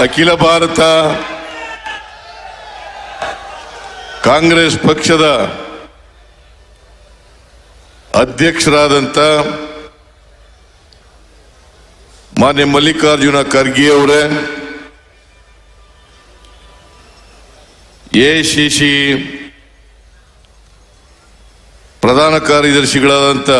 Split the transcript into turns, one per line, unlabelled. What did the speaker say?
ಅಖಿಲ ಭಾರತ ಕಾಂಗ್ರೆಸ್ ಪಕ್ಷದ ಅಧ್ಯಕ್ಷರಾದಂಥ ಮಾನ್ಯ ಮಲ್ಲಿಕಾರ್ಜುನ ಖರ್ಗೆ ಅವರೇ ಸಿ ಪ್ರಧಾನ ಕಾರ್ಯದರ್ಶಿಗಳಾದಂಥ